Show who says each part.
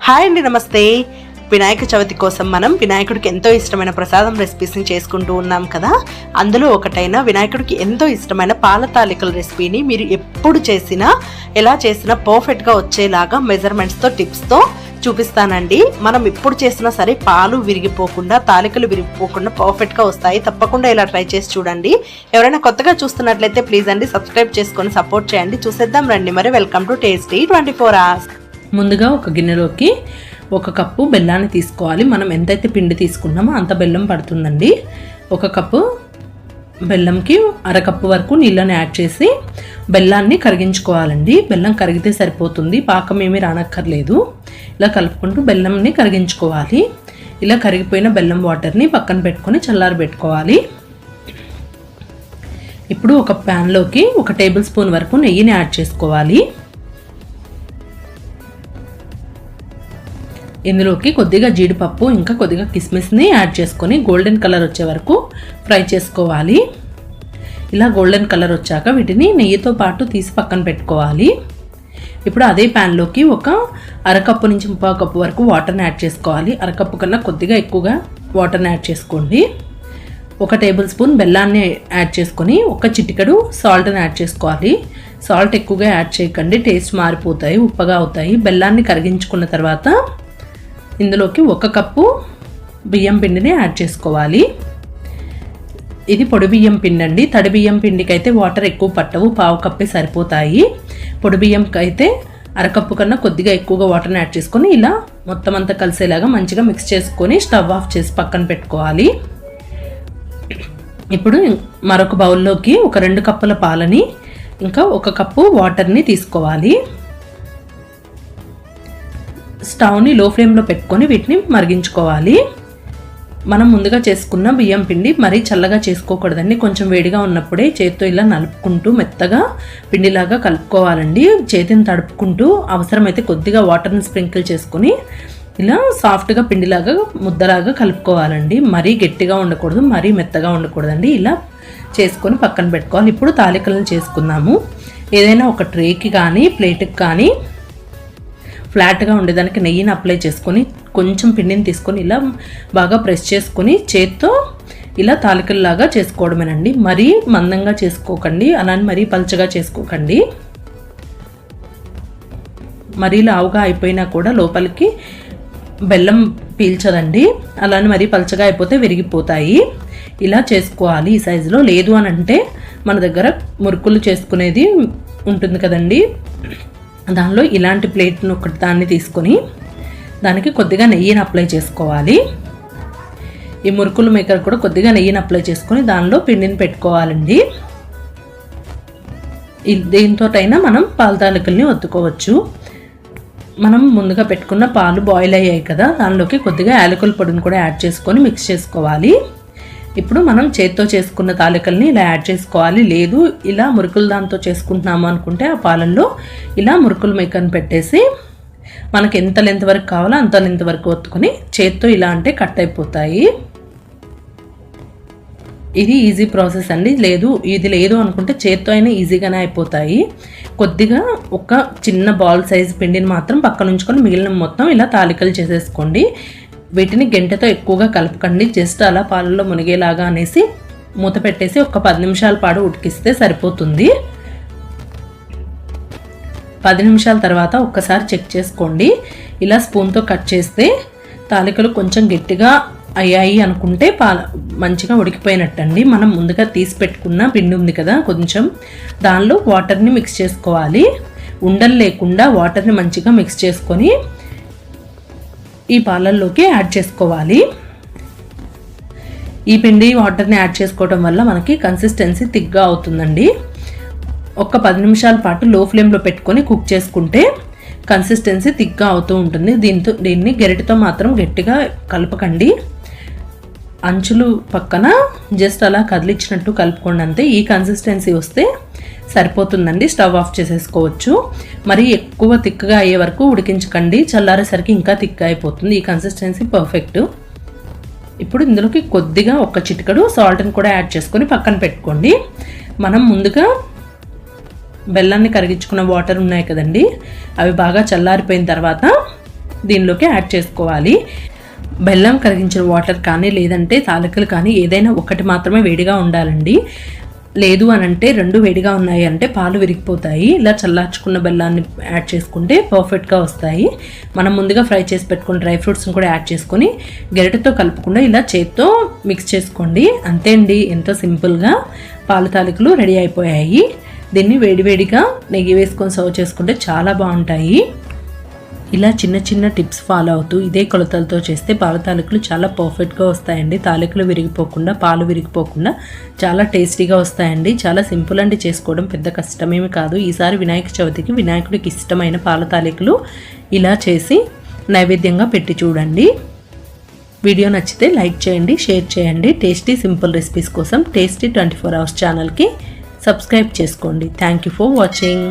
Speaker 1: Hi అండి నమస్తే. వినాయక చవితి కోసం మనం వినాయకుడికి ఎంతో ఇష్టమైన ప్రసాదం రెసిపీస్ని చేసుకుంటూ ఉన్నాం కదా? అందులో ఒకటైన వినాయకుడికి ఎంతో ఇష్టమైన పాల తాలికల రెసిపీని మీరు ఎప్పుడు చేసినా ఎలా చేసినా పర్ఫెక్ట్గా వచ్చేలాగా మెజర్మెంట్స్తో టిప్స్తో చూపిస్తానండి. మనం ఎప్పుడు చేసినా సరే పాలు విరిగిపోకుండా తాలికలు విరిగిపోకుండా పర్ఫెక్ట్గా వస్తాయి. తప్పకుండా ఇలా ట్రై చేసి చూడండి. ఎవరైనా కొత్తగా చూస్తున్నట్లయితే ప్లీజ్ అండి సబ్స్క్రైబ్ చేసుకొని సపోర్ట్ చేయండి. చూసేద్దాం రండి. మరి welcome to tasty twenty four hours
Speaker 2: ముందుగా ఒక గిన్నెలోకి ఒక కప్పు బెల్లాన్ని తీసుకోవాలి. మనం ఎంతైతే పిండి తీసుకున్నామో అంత బెల్లం పడుతుందండి. ఒక కప్పు బెల్లంకి అరకప్పు వరకు నీళ్ళని యాడ్ చేసి బెల్లాన్ని కరిగించుకోవాలండి. బెల్లం కరిగితే సరిపోతుంది. పాకం ఏమీ రానక్కర్లేదు. ఇలా కలుపుకుంటూ బెల్లంని కరిగించుకోవాలి. ఇలా కరిగిపోయిన బెల్లం వాటర్ని పక్కన పెట్టుకొని చల్లారి పెట్టుకోవాలి ఇప్పుడు ఒక ప్యాన్లోకి ఒక టేబుల్ స్పూన్ వరకు నెయ్యిని యాడ్ చేసుకోవాలి. ఇందులోకి కొద్దిగా జీడిపప్పు ఇంకా కొద్దిగా కిస్మిస్ని యాడ్ చేసుకొని గోల్డెన్ కలర్ వచ్చే వరకు ఫ్రై చేసుకోవాలి. ఇలా గోల్డెన్ కలర్ వచ్చాక వీటిని నెయ్యితో పాటు తీసి పక్కన పెట్టుకోవాలి. ఇప్పుడు అదే ప్యాన్లోకి ఒక అరకప్పు నుంచి ముప్పై కప్పు వరకు వాటర్ని యాడ్ చేసుకోవాలి. అరకప్పు కన్నా కొద్దిగా ఎక్కువగా వాటర్ని యాడ్ చేసుకోండి. ఒక టేబుల్ స్పూన్ బెల్లాన్ని యాడ్ చేసుకొని ఒక చిటికెడు సాల్ట్ని యాడ్ చేసుకోవాలి. సాల్ట్ ఎక్కువగా యాడ్ చేయకండి టేస్ట్ మారిపోతాయి ఉప్పగా అవుతాయి. బెల్లాన్ని కరిగించుకున్న తర్వాత ఇందులోకి ఒక కప్పు బియ్యం పిండిని యాడ్ చేసుకోవాలి. ఇది పొడి బియ్యం పిండి అండి తడి బియ్యం పిండికి అయితే వాటర్ ఎక్కువ పట్టవు పావు కప్పే సరిపోతాయి. పొడి బియ్యంకి అయితే అరకప్పు కన్నా కొద్దిగా ఎక్కువగా వాటర్ని యాడ్ చేసుకొని ఇలా మొత్తం అంతా కలిసేలాగా మంచిగా మిక్స్ చేసుకొని స్టవ్ ఆఫ్ చేసి పక్కన పెట్టుకోవాలి. ఇప్పుడు మరొక బౌల్లోకి ఒక రెండు కప్పుల పాలని ఇంకా ఒక కప్పు వాటర్ని తీసుకోవాలి. స్టవ్ని లో ఫ్లేమ్లో పెట్టుకొని వీటిని మరిగించుకోవాలి. మనం ముందుగా చేసుకున్న బియ్యం పిండి మరీ చల్లగా చేసుకోకూడదండి. కొంచెం వేడిగా ఉన్నప్పుడే చేతితో ఇలా నలుపుకుంటూ మెత్తగా పిండిలాగా కలుపుకోవాలండి. చేతిని తడుపుకుంటూ అవసరమైతే కొద్దిగా వాటర్ని స్ప్రింకిల్ చేసుకొని ఇలా సాఫ్ట్గా పిండిలాగా ముద్దలాగా కలుపుకోవాలండి. మరీ గట్టిగా ఉండకూడదు మరీ మెత్తగా ఉండకూడదండి. ఇలా చేసుకొని పక్కన పెట్టుకోవాలి. ఇప్పుడు తాలికలను చేసుకుందాము. ఏదైనా ఒక ట్రేకి కానీ ప్లేట్కి కానీ ఫ్లాట్గా ఉండేదానికి నెయ్యిని అప్లై చేసుకొని కొంచెం పిండిని తీసుకొని ఇలా బాగా ప్రెస్ చేసుకొని చేత్తో ఇలా తాలికల్లాగా చేసుకోవడమేనండి. మరీ మందంగా చేసుకోకండి అలానే మరీ పల్చగా చేసుకోకండి. మరీ లావుగా అయిపోయినా కూడా లోపలికి బెల్లం పీల్చదండి. అలానే మరీ పల్చగా అయిపోతే విరిగిపోతాయి. ఇలా చేసుకోవాలి ఈ సైజులో. లేదు అని అంటే మన దగ్గర మురుకులు చేసుకునేది ఉంటుంది కదండి. దానిలో ఇలాంటి ప్లేట్ను ఒకటి దాన్ని తీసుకొని దానికి కొద్దిగా నెయ్యిని అప్లై చేసుకోవాలి. ఈ మురుకులు మేకర్ కూడా కొద్దిగా నెయ్యిని అప్లై చేసుకొని దానిలో పిండిని పెట్టుకోవాలండి. దీంతోటైనా మనం పాల తాలికల్ని ఒత్తుకోవచ్చు. మనం ముందుగా పెట్టుకున్న పాలు బాయిల్ అయ్యాయి కదా దానిలోకి కొద్దిగా యాలకుల పొడిని కూడా యాడ్ చేసుకొని మిక్స్ చేసుకోవాలి. ఇప్పుడు మనం చేత్తో చేసుకున్న తాలికల్ని ఇలా యాడ్ చేసుకోవాలి. లేదు ఇలా మురుకులు దాంతో చేసుకుంటున్నాము అనుకుంటే ఆ పాలల్లో ఇలా మురుకులు మేకను పెట్టేసి మనకి ఎంత లెంత్ వరకు కావాలో అంత లెంత్ వరకు ఒత్తుకొని చేత్తో ఇలా అంటే కట్ అయిపోతాయి. ఇది ఈజీ ప్రాసెస్ అండి. లేదు ఇది లేదు అనుకుంటే చేత్తో అయినా ఈజీగానే అయిపోతాయి. కొద్దిగా ఒక చిన్న బాల్ సైజ్ పిండిని మాత్రం పక్కన ఉంచుకొని మిగిలిన మొత్తం ఇలా తాలికలు చేసేసుకోండి. వీటిని గంటతో ఎక్కువగా కలపకండి. జస్ట్ అలా పాలలో మునిగేలాగా అనేసి మూత పెట్టేసి ఒక పది నిమిషాల పాటు ఉడికిస్తే సరిపోతుంది. పది నిమిషాల తర్వాత ఒక్కసారి చెక్ చేసుకోండి. ఇలా స్పూన్తో కట్ చేస్తే తాలికలు కొంచెం గట్టిగా అయ్యాయి అనుకుంటే పాల మంచిగా ఉడికిపోయినట్టండి. మనం ముందుగా తీసి పెట్టుకున్న పిండి ఉంది కదా కొంచెం దానిలో వాటర్ని మిక్స్ చేసుకోవాలి. ఉండలు లేకుండా వాటర్ని మంచిగా మిక్స్ చేసుకొని ఈ పాలల్లోకి యాడ్ చేసుకోవాలి. ఈ పిండి వాటర్ని యాడ్ చేసుకోవడం వల్ల మనకి కన్సిస్టెన్సీ థిక్గా అవుతుందండి. ఒక పది నిమిషాల పాటు లో ఫ్లేమ్లో పెట్టుకొని కుక్ చేసుకుంటే కన్సిస్టెన్సీ థిక్గా అవుతూ ఉంటుంది. దీంతో దీన్ని గెరిటితో మాత్రం గట్టిగా కలపకండి. అంచులు పక్కన జస్ట్ అలా కదిలిచ్చినట్టు కలుపుకోండి అంతే. ఈ కన్సిస్టెన్సీ వస్తే సరిపోతుందండి. స్టవ్ ఆఫ్ చేసేసుకోవచ్చు. మరి ఎక్కువ తిక్కగా అయ్యే వరకు ఉడికించకండి. చల్లారేసరికి ఇంకా తిక్క అయిపోతుంది. ఈ కన్సిస్టెన్సీ పర్ఫెక్ట్ ఇప్పుడు ఇందులోకి కొద్దిగా ఒక చిటికడు సాల్ట్ని కూడా యాడ్ చేసుకొని పక్కన పెట్టుకోండి. మనం ముందుగా బెల్లాన్ని కరిగించుకున్న వాటర్ ఉన్నాయి కదండి. అవి బాగా చల్లారిపోయిన తర్వాత దీనిలోకి యాడ్ చేసుకోవాలి. బెల్లం కరిగించిన వాటర్ కానీ లేదంటే తాలికలు కానీ ఏదైనా ఒకటి మాత్రమే వేడిగా ఉండాలండి. లేదు అని అంటే రెండు వేడిగా ఉన్నాయి అంటే పాలు విరిగిపోతాయి. ఇలా చల్లార్చుకున్న బెల్లాన్ని యాడ్ చేసుకుంటే పర్ఫెక్ట్గా వస్తాయి. మనం ముందుగా ఫ్రై చేసి పెట్టుకున్న డ్రై ఫ్రూట్స్ని కూడా యాడ్ చేసుకొని గెరటతో కలుపుకుండా ఇలా చేత్తో మిక్స్ చేసుకోండి. అంతే అండి ఎంతో సింపుల్గా పాల తాలికలు రెడీ అయిపోయాయి. దీన్ని వేడివేడిగా నెయ్యి వేసుకొని సర్వ్ చేసుకుంటే చాలా బాగుంటాయి. ఇలా చిన్న చిన్న టిప్స్ ఫాలో అవుతూ ఇదే కొలతలతో చేస్తే పాల తాలికలు చాలా పర్ఫెక్ట్గా వస్తాయండి. తాలికలు విరిగిపోకుండా పాలు విరిగిపోకుండా చాలా టేస్టీగా వస్తాయండి. చాలా సింపుల్ అండి చేసుకోవడం పెద్ద కష్టమేమి కాదు. ఈసారి వినాయక చవితికి వినాయకుడికి ఇష్టమైన పాల తాలికలు ఇలా చేసి నైవేద్యంగా పెట్టి చూడండి. వీడియో నచ్చితే లైక్ చేయండి షేర్ చేయండి. టేస్టీ సింపుల్ రెసిపీస్ కోసం టేస్టీ ట్వంటీ ఫోర్ అవర్స్ ఛానల్కి సబ్స్క్రైబ్ చేసుకోండి. Thank you for watching.